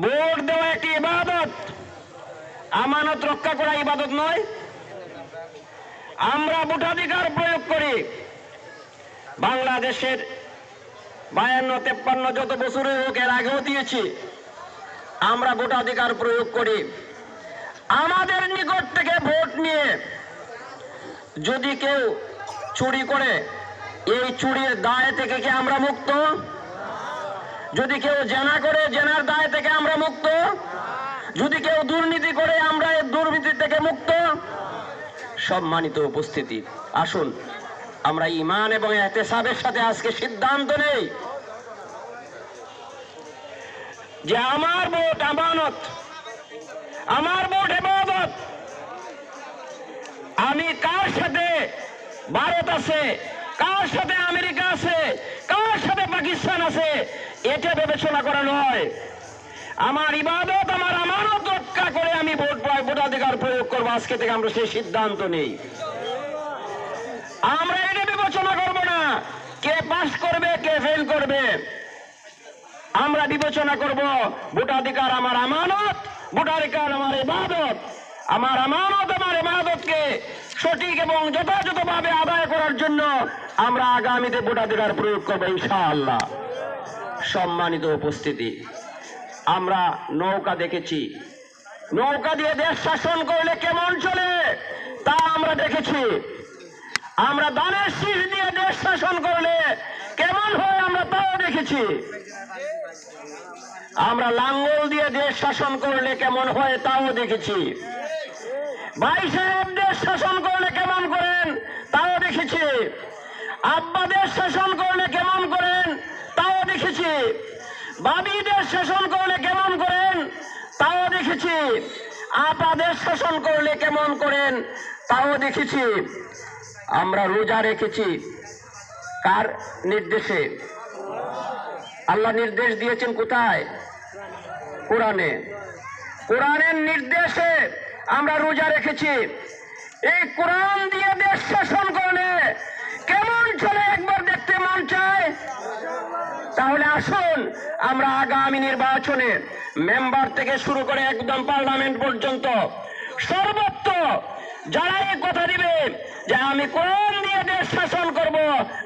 Vote দেওয়া একটি ইবাদত। আমানত রক্ষা করা ইবাদত নয়। আমরা ভোটাধিকার প্রয়োগ করি। বাংলাদেশের বায়ান্ন, তেপ্পান্ন যত বছরের হোক এর আগেও দিয়েছি। আমরা ভোটাধিকার প্রয়োগ করি। আমাদের নিকট থেকে ভোট নিয়ে যদি কেউ চুরি করে, এই চুরির দায় থেকে কি আমরা মুক্ত? যদি কেউ জেনা করে, জেনার দায় থেকে আমরা মুক্ত। যদি কেউ দুর্নীতি করে, আমরা দুর্নীতি থেকে মুক্ত। সম্মানিত উপস্থিতি, আসুন, আমরা ইমান এবং এহতেসাবের সাথে আজকে সিদ্ধান্ত নেই যে আমার ভোট আমানত, আমার ভোট হেফাজত। আমি কার সাথে ভারত আছে, কার সাথে আমেরিকা আছে সাথে পাকিস্তান আছে, এটা বিবেচনা করা নয়। আমার ইবাদত, আমার আমানত রক্ষা করে আমি ভোট পাই ভোটাধিকার প্রয়োগ করব। আজকে থেকে আমরা সেই সিদ্ধান্ত নেই। আমরা এটা বিবেচনা করব না, কে পাস করবে, কে ফেল করবে। আমরা বিবেচনা করব, ভোটাধিকার আমার আমানত ভোটাধিকার আমার ইবাদত। আমার আমানত, আমার ইবাদতকে সঠিক এবং যথাযথভাবে আদায় করার জন্য আমরা আগামীতে ভোটাধিকার প্রয়োগ করব ইনশাআল্লাহ। সম্মানিত উপস্থিতি, আমরা নৌকা দেখেছি। নৌকা দিয়ে দেশ শাসন করলে কেমন চলে? তা আমরা দেখেছি। আমরা দানের শীষ দিয়ে দেশ শাসন করলে কেমন হয় আমরা তাও দেখেছি। আমরা লাঙ্গল দিয়ে দেশ শাসন করলে কেমন হয় তাও দেখেছি। ভাই সাহেব, দেশ শাসন করলে কেমন করেন তাও দেখেছি। আব্বা দেশ শাসন করলে কেমন করেন? তাও দেখেছি। বাবিদের শাসন করলে কেমন করেন? তাও দেখেছি। আপাদের শাসন করলে কেমন করেন? তাও দেখেছি। আমরা রোজা রেখেছি। কার নির্দেশে? আল্লাহ নির্দেশ দিয়েছেন কোথায়? কোরআনে। কোরআনের নির্দেশে আমরা রোজা রেখেছি। এই কোরআন দিয়ে দেশ শাসন করলে চায় তাহলে আসুন, আমরা আগামী নির্বাচনে মেম্বার থেকে শুরু করে একদম পার্লামেন্ট পর্যন্ত সর্বত্র যারা কথা দিবে যে আমি কোরআন দিয়ে দেশ শাসন করব,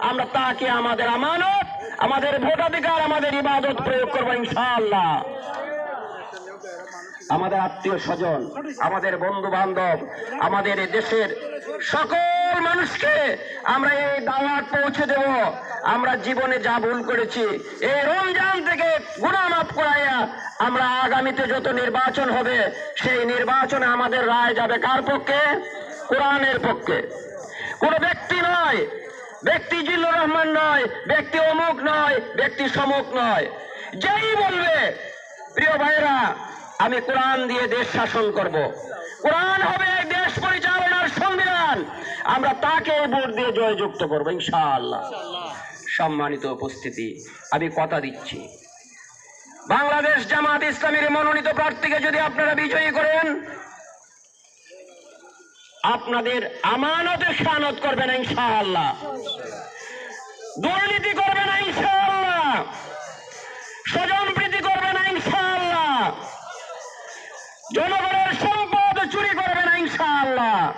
আমরা তাকে আমাদের আমানত, আমাদের ভোটাধিকার, আমাদের ইবাদত প্রয়োগ করব ইনশাআল্লাহ। আমাদের আত্মীয় স্বজন, আমাদের বন্ধু বান্ধব আমাদের দেশের সকল মানুষকে আমরা এই দাওয়াত পৌঁছে দেব। আমরা জীবনে যা ভুল করেছি, এই রমজান থেকে গুণা মাফ করাইয়া আমরা আগামীতে যত নির্বাচন হবে, সেই নির্বাচনে আমাদের রায় যাবে কার পক্ষে? কোরআনের পক্ষে। কোন ব্যক্তি নয়, ব্যক্তি জিল্লুর রহমান নয়, ব্যক্তি অমুক নয়, ব্যক্তি সমুক নয়। যেই বলবে, প্রিয় ভাইরা আমি কোরআন দিয়ে দেশ শাসন করব। কোরআন হবে দেশ পরিচালনার সংবিধান। আমরা তাকে ভোট দিয়ে জয়যুক্ত করব, ইনশাআল্লাহ। সম্মানিত উপস্থিতি, আমি কথা দিচ্ছি। বাংলাদেশ জামাত ইসলামীর মনোনীত প্রার্থীকে যদি আপনারা বিজয়ী করেন, আপনাদের আমানতের সানত করবেন, ইনশাআল্লাহ। দুর্নীতি করবে না, ইনশাআল্লাহ। স্বজন প্রীতি করবে না, ইনশাআল্লাহ। জনগণের সম্পদ চুরি করবে না, ইনশাআল্লাহ।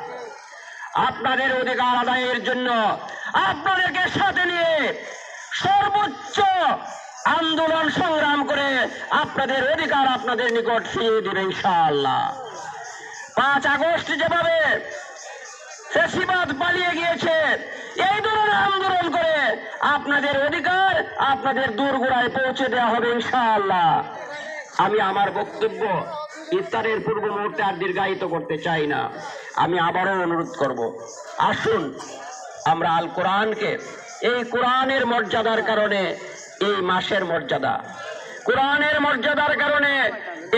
আপনাদের অধিকার আদায়ের জন্য আপনাদেরকে সাথে নিয়ে সর্বোচ্চ আন্দোলন সংগ্রাম করে আপনাদের অধিকার আপনাদের নিকট ফিরিয়ে দেবে ইনশাআল্লাহ। পাঁচ আগস্ট যেভাবে পালিয়ে গিয়েছে, এই ধরনের আন্দোলন করে আপনাদের অধিকার আপনাদের দূরগোড়ায় পৌঁছে দেওয়া হবে ইনশাআল্লাহ। আমি আমার বক্তব্য ইফতারের পূর্ব মুহূর্তে আর দীর্ঘায়িত করতে চাই না। আমি আবারও অনুরোধ করব, আসুন আমরা আল কোরআনকে, এই কোরআনের মর্যাদার কারণে এই মাসের মর্যাদা, কোরআনের মর্যাদার কারণে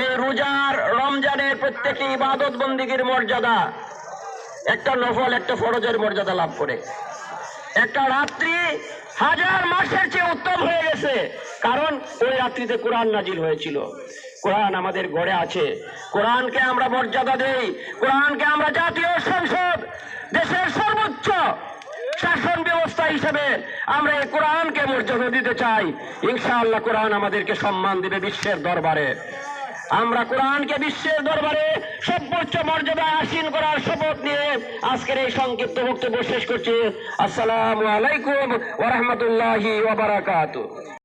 এই রোজার, রমজানের প্রত্যেকটি ইবাদত বন্দীগীর মর্যাদা, একটা নফল, একটা ফরজের মর্যাদা লাভ করে। একটা রাত্রি হাজার মাসের চেয়ে উত্তম হয়ে গেছে। কারণ ওই রাত্রিতে কোরআন নাজিল হয়েছিল। কোরআন আমাদের গড়ে আছে। কোরআনকে আমরা মর্যাদা দেই। কোরআনকে আমরা জাতীয় সংসদ, দেশের সর্বোচ্চ শাসন ব্যবস্থা হিসেবে আমরা এই কোরআনকে মর্যাদা দিতে চাই। ইনশাআল্লাহ কোরআন আমাদেরকে সম্মান দিবে বিশ্বের দরবারে। আমরা কোরআনকে বিশ্বের দরবারে সর্বোচ্চ মর্যাদা আসীন করার শপথ নিয়ে আজকের এই সংক্ষিপ্ত বক্তব্য শেষ করছি। আসসালামু আলাইকুম ওরহমতুল্লাহি ওবারাকাতু